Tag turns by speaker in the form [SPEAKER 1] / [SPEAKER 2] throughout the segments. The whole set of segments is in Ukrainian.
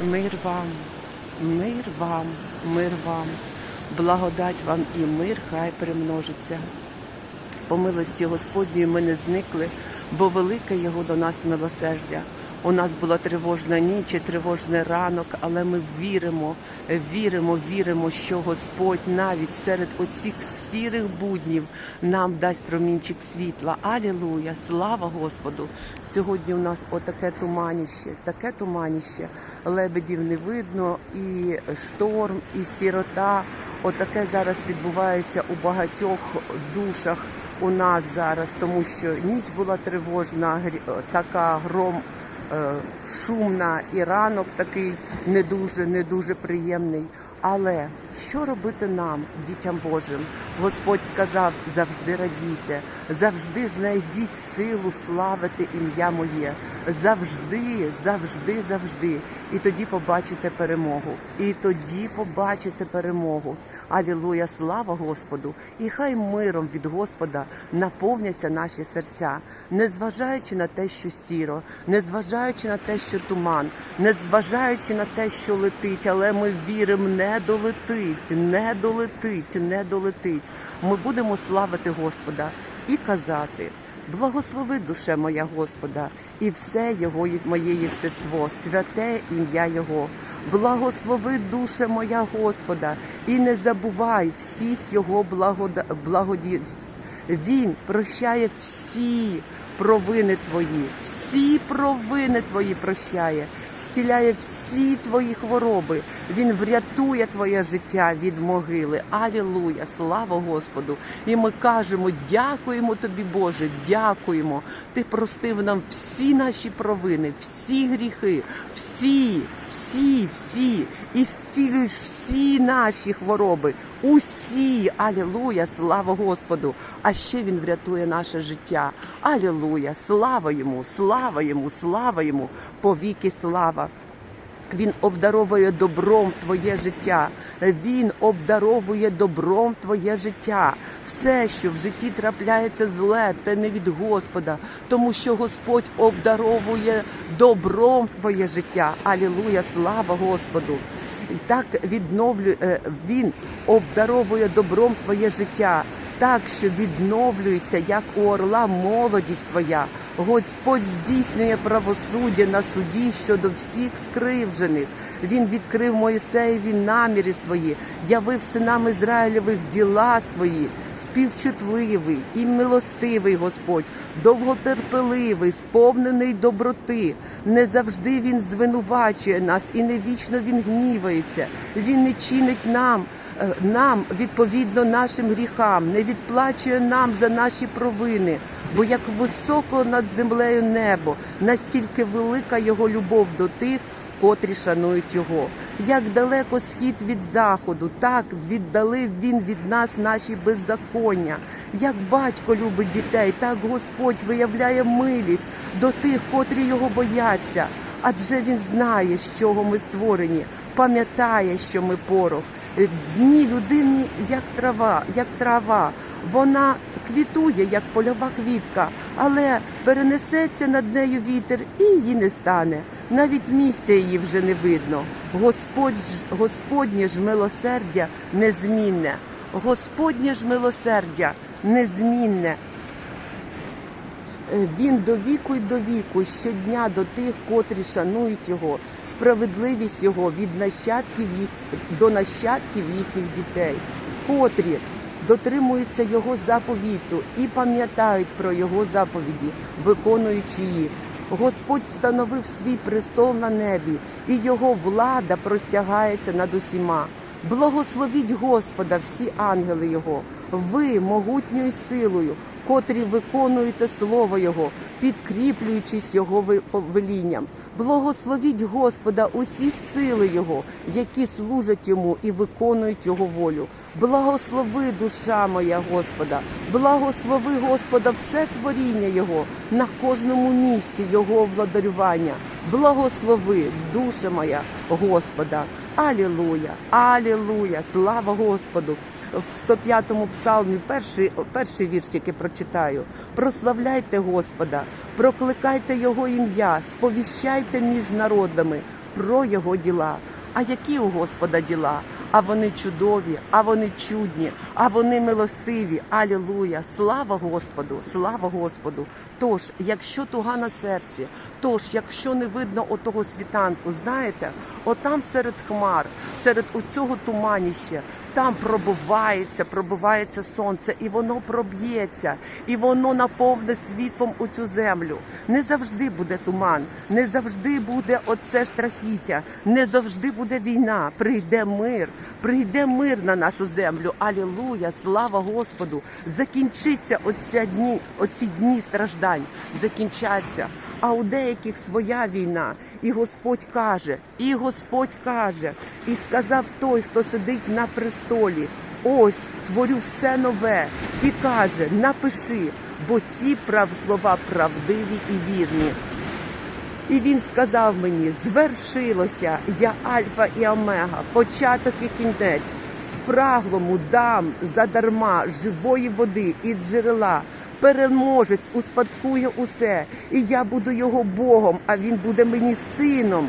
[SPEAKER 1] Мир вам, мир вам, мир вам, благодать вам і мир хай примножиться. По милості Господньої ми не зникли, бо велике Його до нас милосердя. У нас була тривожна ніч і тривожний ранок, але ми віримо, віримо, віримо, що Господь навіть серед оцих сірих буднів нам дасть промінчик світла. Алілуя! Слава Господу! Сьогодні у нас отаке туманіще, таке туманіще. Лебедів не видно, і шторм, і сірота. Отаке зараз відбувається у багатьох душах у нас зараз, тому що ніч була тривожна, така гром шумна і ранок такий не дуже, не дуже приємний. Але що робити нам, дітям Божим? Господь сказав: завжди радійте, завжди знайдіть силу славити ім'я моє. Завжди, завжди, завжди. І тоді побачите перемогу. І тоді побачите перемогу. Алілуя, слава Господу! І хай миром від Господа наповняться наші серця, незважаючи на те, що сіро, незважаючи на те, що туман, незважаючи на те, що летить, але ми віримо, не долетить, не долетить, не долетить. Ми будемо славити Господа і казати. Благослови душе моя Господа, і все Його моє єстество, святе ім'я Його. Благослови душе моя Господа, і не забувай всіх Його благодійств. Він прощає всі провини твої, всі провини твої прощає, зціляє всі твої хвороби. Він врятує твоє життя від могили. Алілуя! Слава Господу! І ми кажемо, дякуємо тобі, Боже, дякуємо. Ти простив нам всі наші провини, всі гріхи, всі, всі, всі, і зцілюєш всі наші хвороби. Усі, алілуя, слава Господу! А ще він врятує наше життя. Алілуя! Слава йому, слава йому, слава йому, повіки слава. Він обдаровує добром твоє життя. Він обдаровує добром твоє життя. Все, що в житті трапляється зле, те не від Господа, тому що Господь обдаровує добром твоє життя. Алілуя, слава Господу! І так відновлює е, він обдаровує добром твоє життя. Так що відновлюється, як у орла, молодість твоя. Господь здійснює правосуддя на суді щодо всіх скривджених. Він відкрив Моїсеєві наміри свої, явив синам Ізраїлевих діла свої, співчутливий і милостивий Господь, довготерпеливий, сповнений доброти. Не завжди він звинувачує нас, і не вічно він гнівається. Він не чинить нам е, нам відповідно нашим гріхам, не відплачує нам за наші провини. Бо як високо над землею небо, настільки велика його любов до тих, котрі шанують його. Як далеко схід від заходу, так віддалив він від нас наші беззаконня. Як батько любить дітей, так Господь виявляє милість до тих, котрі його бояться. Адже він знає, з чого ми створені, пам'ятає, що ми порох. Дні людини, як трава, як трава. Вона квітує, як польова квітка, але перенесеться над нею вітер і її не стане. Навіть місця її вже не видно. Господь Господнє ж милосердя незмінне. Господнє ж милосердя незмінне. Е, Він до віку й до віку, щодня до тих, котрі шанують його, справедливість його від нащадків їх до нащадків їхніх дітей, котрі дотримуються його заповіту і пам'ятають про його заповіді, виконуючи їх. Господь встановив свій престол на небі, і його влада простягається над усіма. Благословіть Господа, всі ангели Його, ви могутньою силою, котрі виконуєте слово Його, підкріплюючись Його повелінням. Благословіть Господа усі сили Його, які служать йому і виконують Його волю. Благослови душа моя Господа, благослови Господа все творіння Його на кожному місці Його владарювання. Благослови, душа моя Господа. Алілуя, алілуя, слава Господу. В 105-му псалмі перший, перший вірш тільки прочитаю. Прославляйте Господа, прокликайте Його ім'я, сповіщайте між народами, про його діла. А які у Господа діла? А вони чудові, а вони чудні, а вони милостиві. Алілуя! Слава Господу! Слава Господу! Тож, якщо туга на серці, тож, якщо не видно отого світанку, знаєте, отам серед хмар, серед оцього туманіща, там пробивається, пробивається сонце, і воно проб'ється, і воно наповне світлом у цю землю. Не завжди буде туман, не завжди буде оце страхіття, не завжди буде війна. Прийде мир, прийде мир на нашу землю. Алілуя, слава Господу! Закінчиться оця дні, оці дні страждань, закінчаться. А у деяких своя війна, і Господь каже, і Господь каже, і сказав той, хто сидить на престолі: ось творю все нове, і каже: напиши, бо ці прав слова правдиві і вірні. І він сказав мені: звершилося, я Альфа і Омега, початок і кінець. Спраглому дам задарма живої води і джерела. Переможець успадкує усе, і я буду його Богом, а він буде мені сином.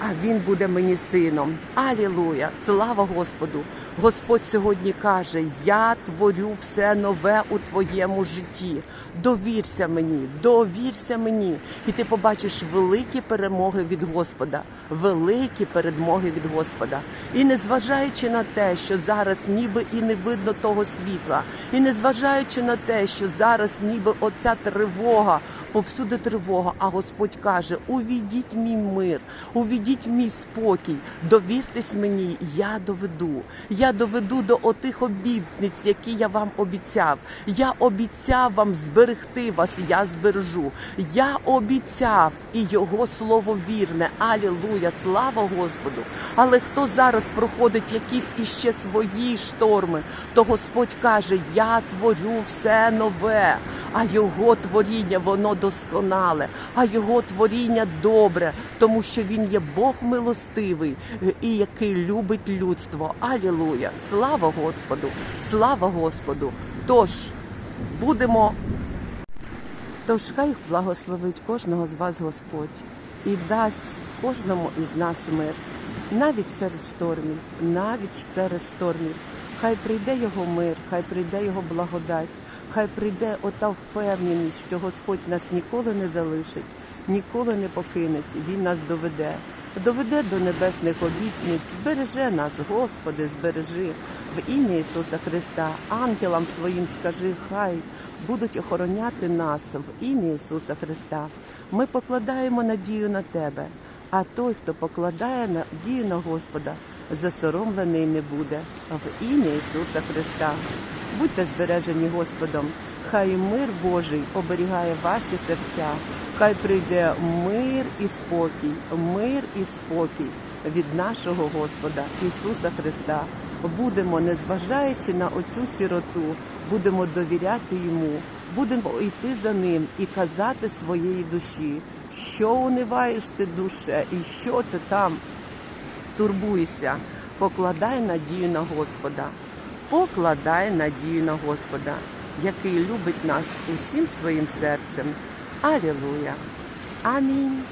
[SPEAKER 1] А він буде мені сином. Алілуя! Слава Господу! Господь сьогодні каже: Я творю все нове у твоєму житті. Довірся мені, довірся мені, і ти побачиш великі перемоги від Господа, великі перемоги від Господа. І незважаючи на те, що зараз ніби і не видно того світла, і незважаючи на те, що зараз ніби оця тривога, повсюди тривога, а Господь каже: увійдіть мій мир, увійдіть мій спокій, довіртесь мені, я доведу. Я доведу до отих обітниць, які я вам обіцяв. Я обіцяв вам зберегти вас, я збережу. Я обіцяв, і його слово вірне. Алілуя, слава Господу. Але хто зараз проходить якісь іще свої шторми, то Господь каже: Я творю все нове, а його творіння воно досконале, а його творіння добре, тому що він є Бог милостивий і який любить людство. Алілуя! Слава Господу! Слава Господу! Тож будемо. Тож хай благословить кожного з вас Господь і дасть кожному із нас мир, навіть серед штормів, навіть серед штормів. Хай прийде його мир, хай прийде його благодать, хай прийде ота впевненість, що Господь нас ніколи не залишить, ніколи не покинеть. Він нас доведе, доведе до небесних обіцниць, збереже нас, Господи, збережи в ім'я Ісуса Христа. Ангелам своїм скажи, хай будуть охороняти нас в ім'я Ісуса Христа. Ми покладаємо надію на Тебе, а той, хто покладає надію на Господа, засоромлений не буде. В ім'я Ісуса Христа. Будьте збережені Господом. Хай мир Божий оберігає ваші серця. Хай прийде мир і спокій, мир і спокій від нашого Господа Ісуса Христа. Будемо, незважаючи на оцю сіроту, будемо довіряти йому, будемо йти за ним і казати своєї душі, що униваєш ти душе, і що ти там турбуєшся. Покладай надію на Господа, покладай надію на Господа, який любить нас усім своїм серцем. Алілуя! Амінь.